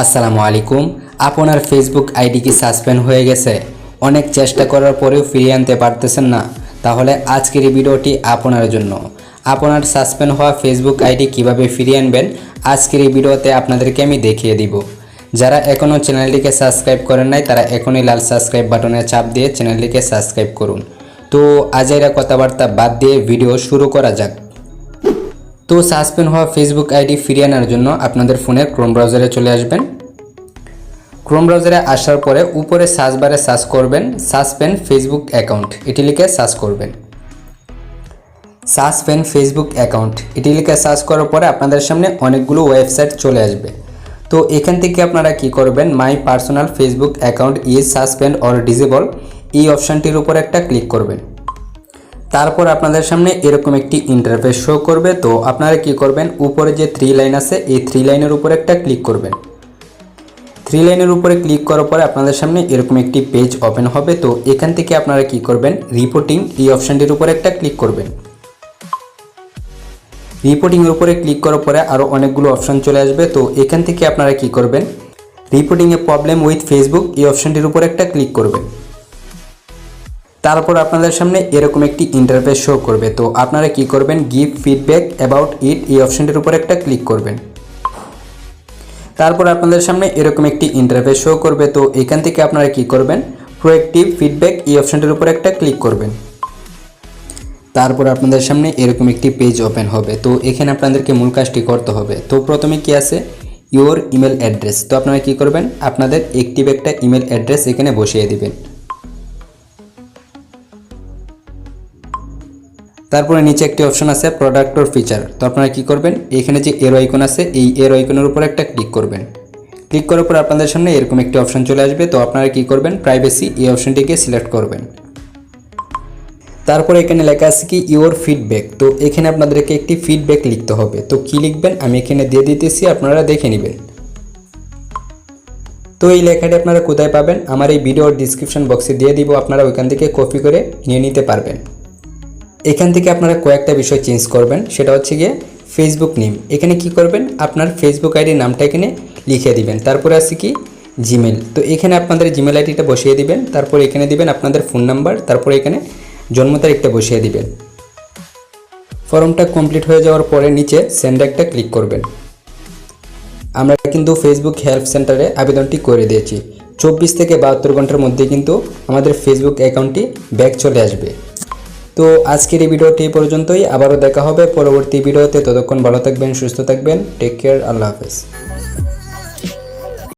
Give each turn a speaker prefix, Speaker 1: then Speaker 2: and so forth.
Speaker 1: আসসালামু আলাইকুম। আপনার ফেসবুক আইডি কি সাসপেন্ড হয়ে গেছে? অনেক চেষ্টা করার পরেও ফিরিয়ে আনতে পারতেছেন না। তাহলে আজকের এই ভিডিওটি আপনার জন্য। আপনার সাসপেন্ড হওয়া ফেসবুক আইডি কীভাবে ফিরিয়ে আনবেন, আজকের এই ভিডিওতে আপনাদেরকে আমি দেখিয়ে দিব। যারা এখনও চ্যানেলটিকে সাবস্ক্রাইব করেন নাই, তারা এখনই লাল সাবস্ক্রাইব বাটনে চাপ দিয়ে চ্যানেলটিকে সাবস্ক্রাইব করুন। তো আজ আজেরা কথাবার্তা বাদ দিয়ে ভিডিও শুরু করা যাক। তো সাসপেন্ড হওয়া ফেসবুক আইডি ফিরিয়ে আনার জন্য আপনাদের ফোনের ক্রোম ব্রাউজারে চলে আসবেন। ক্রোম ব্রাউজারে আসার পরে উপরে সার্চ বারে সার্চ করবেন, সাসপেন্ড ফেসবুক অ্যাকাউন্ট এটি লিখে সার্চ করবেন। সাসপেন্ড ফেসবুক অ্যাকাউন্ট এটি লিখে সার্চ করার পরে আপনাদের সামনে অনেকগুলো ওয়েবসাইট চলে আসবে। তো এখান থেকে আপনারা কি করবেন? My personal Facebook account is suspend or disable এই অপশানটির উপর একটা ক্লিক করবেন। তারপর আপনাদের সামনে এরকম একটি ইন্টারফেস শো করবে। তো আপনারা কি করবেন? উপরে যে থ্রি লাইন আছে, এই থ্রি লাইনের উপর একটা ক্লিক করবেন। থ্রি লাইনের উপরে ক্লিক করার পরে আপনাদের সামনে এরকম একটি পেজ ওপেন হবে। তো এখান থেকে আপনারা কি করবেন? রিপোর্টিং এই অপশানটির উপরে একটা ক্লিক করবেন। রিপোর্টিংয়ের উপরে ক্লিক করার পরে আরও অনেকগুলো অপশান চলে আসবে। তো এখান থেকে আপনারা কি করবেন? রিপোর্টিংয়ে প্রবলেম উইথ ফেসবুক এই অপশানটির উপর একটা ক্লিক করবেন। তারপর আপনাদের সামনে এরকম একটি ইন্টারফেস শো করবে। তো আপনারা কি করবেন? গিভ ফিডব্যাক অ্যাবাউট ইট এই অপশানটির উপর একটা ক্লিক করবেন। তারপর আপনাদের সামনে এরকম একটি ইন্টারফেস শো করবে। তো এখান থেকে আপনারা কি করবেন? প্রোয়েক্টিভ ফিডব্যাক এই অপশানটির উপর একটা ক্লিক করবেন। তারপর আপনাদের সামনে এরকম একটি পেজ ওপেন হবে। তো এখানে আপনাদেরকে মূল কাজটি করতে হবে। তো প্রথমে কি আছে? ইওর ইমেল অ্যাড্রেস তো আপনারা কি করবেন? আপনাদের একটিভ একটা ইমেল অ্যাড্রেস এখানে বসিয়ে দিবেন। তারপরে নিচে একটি অপশন আছে প্রোডাক্ট ওর ফিচার তো আপনারা কী করবেন? এখানে যে এর আইকন আছে, এই এর আইকনের উপর একটা ক্লিক করবেন। ক্লিক করার পর আপনাদের সামনে এরকম একটি অপশন চলে আসবে। তো আপনারা কী করবেন? প্রাইভেসি এই অপশনটিকে সিলেক্ট করবেন। তারপর এখানে লেখা আছে কি ইওর ফিডব্যাক তো এখানে আপনাদেরকে একটি ফিডব্যাক লিখতে হবে। তো কি লিখবেন? আমি এখানে দিয়ে দিতেছি, আপনারা দেখে নেবেন। তো এই লেখাটি আপনারা কোথায় পাবেন? আমার এই ভিডিওর ডিসক্রিপশন বক্সে দিয়ে দিব। আপনারা ওইখান থেকে কপি করে নিয়ে নিতে পারবেন। এখান থেকে আপনারা কয়েকটা বিষয় চেঞ্জ করবেন, সেটা হচ্ছে গিয়ে ফেসবুক নেম এখানে কি করবেন? আপনার ফেসবুক আইডির নামটা এখানে লিখে দিবেন। তারপরে আছে কি? জিমেল তো এখানে আপনাদের জিমেল আইডিটা বসিয়ে দিবেন। তারপর এখানে দিবেন আপনাদের ফোন নাম্বার তারপরে এখানে জন্ম তারিখটা বসিয়ে দিবেন। ফর্মটা কমপ্লিট হয়ে যাওয়ার পরে নিচে সেন্ড একটা ক্লিক করবেন। আমরা কিন্তু ফেসবুক হেল্প সেন্টারে আবেদনটি করে দিয়েছি। চব্বিশ থেকে বাহাত্তর ঘণ্টার মধ্যে কিন্তু আমাদের ফেসবুক অ্যাকাউন্টটি ব্যাক চলে আসবে। তো আজকের এই ভিডিওটি পর্যন্তই। আবারও দেখা হবে পরবর্তী ভিডিওতে। ততক্ষণ ভালো থাকবেন, সুস্থ থাকবেন। টেক কেয়ার আল্লাহ হাফেজ।